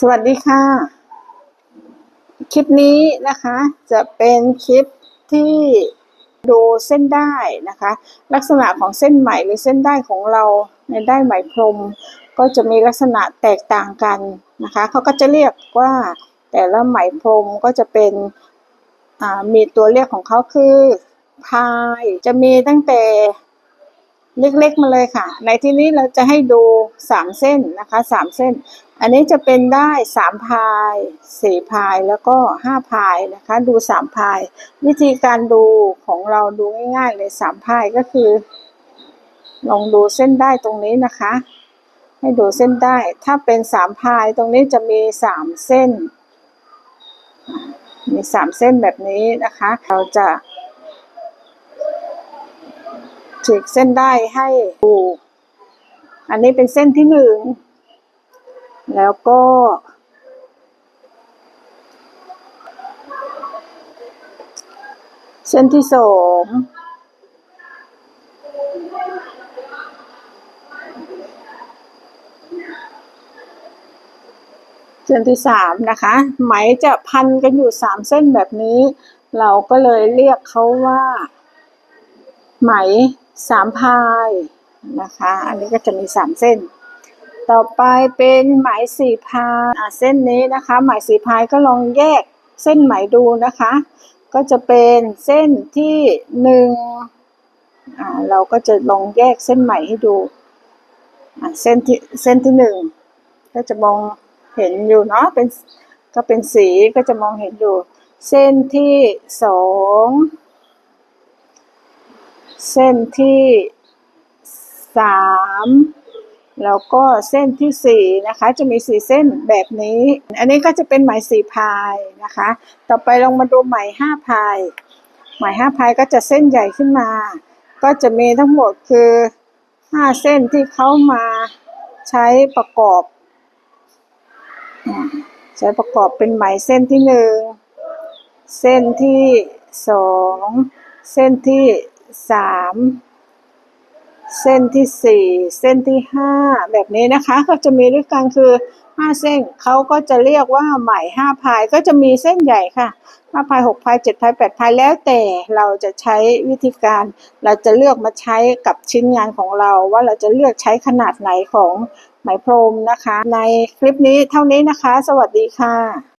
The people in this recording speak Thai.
สวัสดีค่ะ คลิปนี้นะคะ จะเป็นคลิปที่ดูเส้นได้นะคะ ลักษณะของเส้นไหมหรือเส้นได้ของเราในได้ไหมพรม ก็จะมีลักษณะแตกต่างกันนะคะเขาก็จะเรียกว่าแต่ละไหมพรมก็จะเป็นมีตัวเรียกของเขาคือพายจะมีตั้งแต่ เล็กๆมาเลยค่ะ ในที่นี้เราจะให้ดูสามเส้นนะคะสามเส้น อันนี้จะเป็นได้สามพายสี่พายแล้วก็ห้าพายนะคะ ดูสามพาย วิธีการดูของเราดูง่ายๆเลยสามพายก็คือ ลองดูเส้นได้ตรงนี้นะคะ ให้ดูเส้นได้ ถ้าเป็นสามพายตรงนี้จะมีสามเส้น มีสามเส้นแบบนี้นะคะ เราจะ ฉีกเส้นได้ให้ดูก อันนี้เป็นเส้นที่หนึ่ง แล้วก็ เส้นที่สองเส้นที่สามนะคะ ไหมจะพันกันอยู่สามเส้นแบบนี้ เราก็เลยเรียกเขาว่า ไหม สามพายนะคะ อันนี้ก็จะมีสามเส้น ต่อไปเป็นไหมสี่พายเส้นนี้นะคะ ไหมสี่พายก็ลองแยกเส้นไหมดูนะคะ ก็จะเป็นเส้นที่หนึ่งเราก็จะลองแยกเส้นไหมให้ดูเส้นที่เส้นที่หนึ่งก็จะมองเห็นอยู่เนาะเป็นก็เป็นสีก็จะมองเห็นอยู่ เส้นที่สอง เส้นที่สามแล้วก็เส้นที่สี่นะคะ จะมีสี่เส้นแบบนี้ อันนี้ก็จะเป็นไหมสี่พายนะคะ ต่อไปลองมาดูไหมห้าพายไหมห้าพายก็จะเส้นใหญ่ขึ้นมา ก็จะมีทั้งหมดคือห้าเส้นที่เขามาใช้ประกอบใช้ประกอบเป็นไหมเส้นที่หนึ่งเส้นที่สองเส้นที่ สามเส้นที่สี่เส้นที่ห้าแบบนี้นะคะ ก็จะมีด้วยกันคือห้าเส้นเขาก็จะเรียกว่าไหมห้าพายก็จะมีเส้นใหญ่ค่ะห้าพายหกพายเจ็ดพายแปดพายแล้วแต่เราจะใช้วิธีการ เราจะเลือกมาใช้กับชิ้นงานของเรา ว่าเราจะเลือกใช้ขนาดไหนของไหมพรมนะคะ ในคลิปนี้เท่านี้นะคะ สวัสดีค่ะ